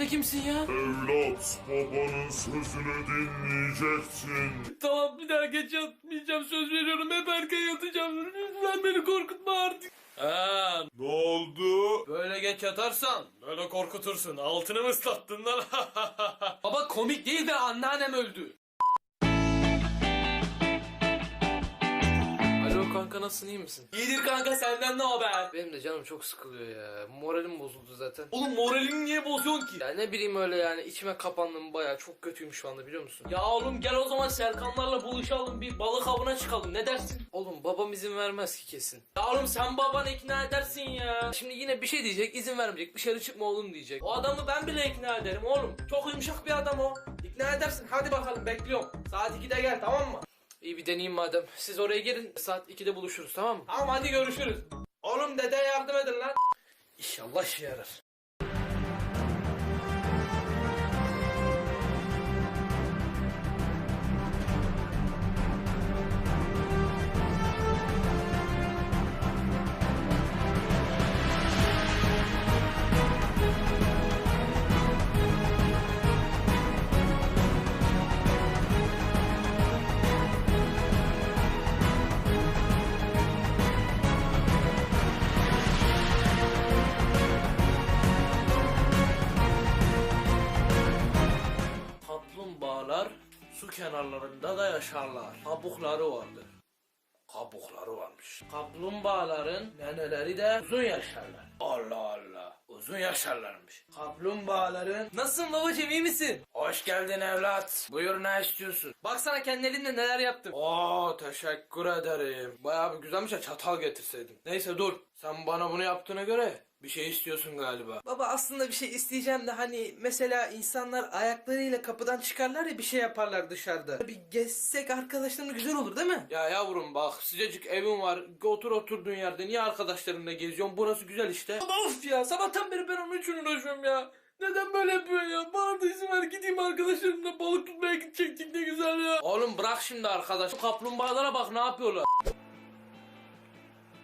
Sen de kimsin ya? Evlat babanın sözünü dinleyeceksin. Tamam bir daha geç yatmayacağım söz veriyorum hep erken yatacağım. Lütfen beni korkutma artık. Ha, Ne oldu? böyle geç yatarsan böyle korkutursun. Altını mı ıslattın lan? Baba komik değil de anneannem öldü. Kanka nasılsın iyi misin? İyidir kanka senden ne haber? Benim de canım çok sıkılıyor ya. Moralim bozuldu zaten. Oğlum moralini niye bozuyorsun ki? Ya ne bileyim öyle yani içime kapandım baya çok kötüyüm şu anda biliyor musun? Ya oğlum gel o zaman Serkanlarla buluşalım bir balık avına çıkalım ne dersin? Oğlum babam izin vermez ki kesin. Ya oğlum sen babanı ikna edersin ya. Şimdi yine bir şey diyecek izin vermeyecek dışarı çıkma oğlum diyecek. O adamı ben bile ikna ederim oğlum. Çok yumuşak bir adam o. İkna edersin hadi bakalım bekliyorum. Saat 2'de gel tamam mı? İyi bir deneyeyim madem. Siz oraya gelin saat 2'de buluşuruz tamam mı? Tamam hadi görüşürüz. Oğlum dede yardım edin lan. İnşallah işe yarar. Kaplumbağalar su kenarlarında da yaşarlar. Kabukları vardır. Kabukları varmış. Kaplumbağaların neneleri de uzun yaşarlar. Allah Allah. Uzun yaşarlarmış. Kaplumbağaların... Nasılsın babacığım iyi misin? Hoş geldin evlat. Buyur ne istiyorsun? Baksana kendi elimle neler yaptım. Oo teşekkür ederim. Bayağı bir güzelmiş ya çatal getirseydin. Neyse dur. Sen bana bunu yaptığına göre bir şey istiyorsun galiba. Baba aslında bir şey isteyeceğim de hani mesela insanlar ayaklarıyla kapıdan çıkarlar ya bir şey yaparlar dışarıda. Bir gezsek arkadaşlarımla güzel olur değil mi? Ya yavrum bak sıcacık evin var. Otur oturduğun yerde niye arkadaşlarınla geziyorsun? Burası güzel işte. Of ya sabahtan beri ben onun için uğraşıyorum ya. Neden böyle yapıyorsun ya? Bana da izin ver gideyim arkadaşlarımla balık tutmaya gidecektik ne güzel ya. Oğlum bırak şimdi arkadaş. Şu kaplumbağalara bak ne yapıyorlar.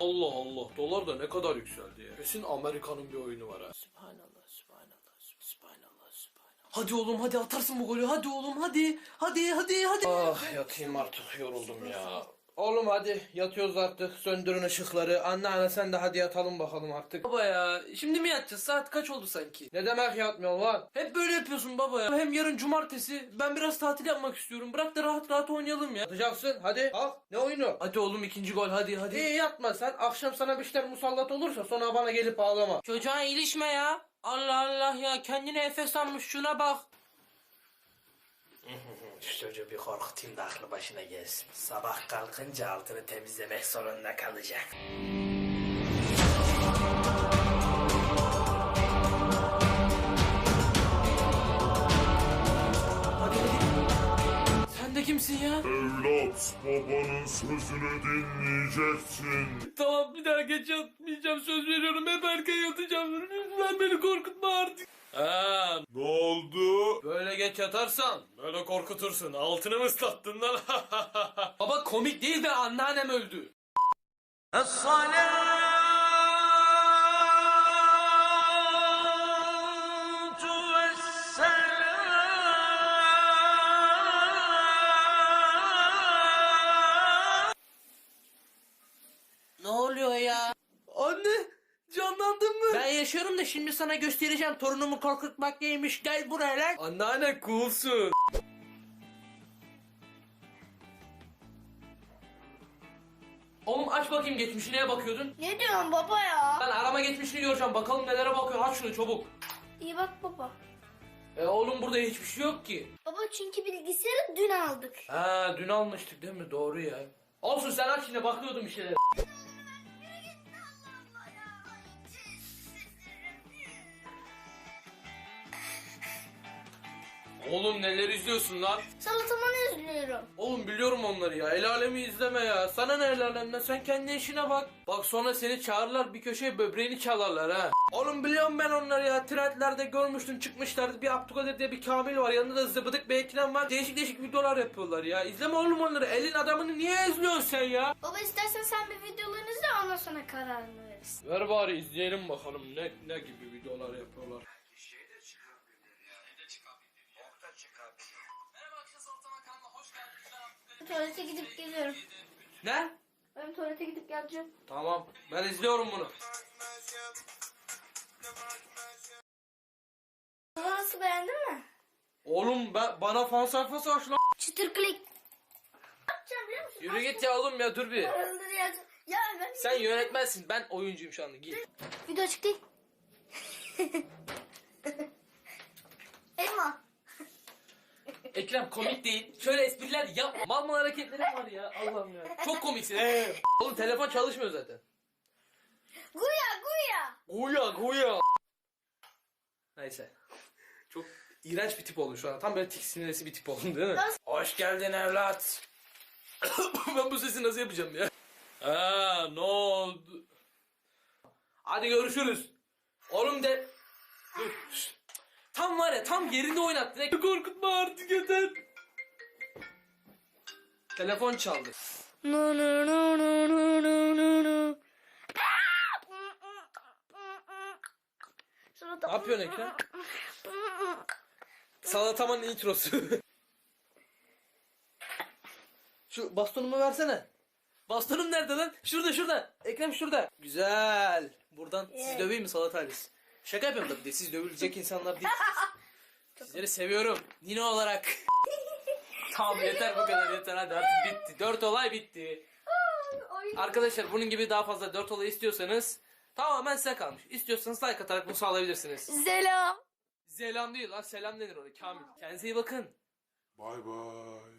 Allah Allah dolar da ne kadar yükseldi ya. Kesin Amerika'nın bir oyunu var ha. Subhanallah subhanallah subhanallah subhanallah. Hadi oğlum hadi atarsın bu golü hadi oğlum hadi hadi hadi hadi. Ah yatayım artık yoruldum ya. Oğlum hadi yatıyoruz artık söndürün ışıkları. Anneanne sen de hadi yatalım bakalım artık. Baba ya şimdi mi yatacağız saat kaç oldu sanki? Ne demek yatmıyorsun lan? Hep böyle yapıyorsun baba ya. Hem yarın cumartesi ben biraz tatil yapmak istiyorum. Bırak da rahat rahat oynayalım ya. Yatacaksın hadi kalk. Ne oyunu? Hadi oğlum ikinci gol hadi hadi. İyi yatma sen. Akşam sana bir şeyler musallat olursa sonra bana gelip ağlama. Çocuğa ilişme ya. Allah Allah ya kendine Efes almış şuna bak. Şu çocuğu bir korkutayım da aklı başına gelsin. Sabah kalkınca altını temizlemek zorunda kalacak. Sen de kimsin ya? Evlat babanın sözünü dinleyeceksin. Tamam bir daha geç yatmayacağım söz veriyorum hep erken yatacağım. Lütfen beni korkutma artık. Ha, Ne oldu? böyle geç yatarsan böyle korkutursun. Altını mı ıslattın lan? Baba komik değil de anneannem öldü. Ne şimdi sana göstereceğim torunumu korkutmak neymiş gel buraya lan. Anneanne coolsun. Oğlum aç bakayım geçmişi neye bakıyordun? Ne diyorsun baba ya? Ben arama geçmişini göreceğim bakalım nelere bakıyor aç şunu çabuk. İyi bak baba. E oğlum burada hiçbir şey yok ki. Baba çünkü bilgisayarı dün aldık. Ha dün almıştık değil mi doğru ya. Olsun sen aç yine bakıyordum bir şeylere. Oğlum neler izliyorsun lan? Salatamı üzülüyorum. Oğlum biliyorum onları ya. El alemi izleme ya. Sana ne el alemden? Sen kendi işine bak. Bak sonra seni çağırırlar bir köşeye böbreğini çalarlar ha. Oğlum biliyorum ben onları ya. Trendlerde görmüştüm çıkmışlardı. Bir Abdülkadir diye bir Kamil var. Yanında da zıbıdık bir Ekrem var. Değişik değişik videolar yapıyorlar ya. İzleme oğlum onları. Elin adamını niye izliyorsun sen ya? Baba istersen sen bir videolarını izle ondan sonra kararını verirsin. Ver bari izleyelim bakalım ne ne gibi videolar yapıyorlar. Tuvalete gidip geliyorum. Ne? Ben tuvalete gidip geleceğim. Tamam. Ben izliyorum bunu. Nasıl beğendin mi? Oğlum ben, bana fan sayfası aç lan. Çıtır klik. Ne yapacağım biliyor musun? Yürü git ya oğlum ya dur bir. Ya ben Sen yönetmensin. Ben oyuncuyum şu anda. Git. Video açık değil. Elma. Ekrem komik değil. Şöyle espriler yapma. Mal mal hareketleri var ya. Allah'ım ya. Çok komiksin. Oğlum telefon çalışmıyor zaten. Guya guya. Guya guya. Neyse. Çok iğrenç bir tip oldun şu an. Tam böyle tiksiniresi bir tip oldun değil mi? Hoş geldin evlat. ben bu sesi nasıl yapacağım ya? Aa, ne oldu? Hadi görüşürüz. Oğlum de... Dur. şşt. Tam var ya tam yerinde oynattın. Ne korkutma artık yeter. Telefon çaldı. No no no no no no no no. Ne yapıyorsun Ekrem? Salatamanın introsu. Şu bastonumu versene. Bastonum nerede lan? Şurada şurada. Ekrem şurada. Güzel. Buradan sizi döveyim mi salata ailesi? Şaka yapıyorum tabii de siz dövülecek insanlar değil. Sizleri seviyorum. Nino olarak. tamam yeter bu kadar yeter hadi artık bitti. Dört olay bitti. Arkadaşlar bunun gibi daha fazla dört olay istiyorsanız tamamen size kalmış. İstiyorsanız like atarak bunu sağlayabilirsiniz. Selam. Selam değil lan selam denir oraya Kamil. Kendinize iyi bakın. Bay bay.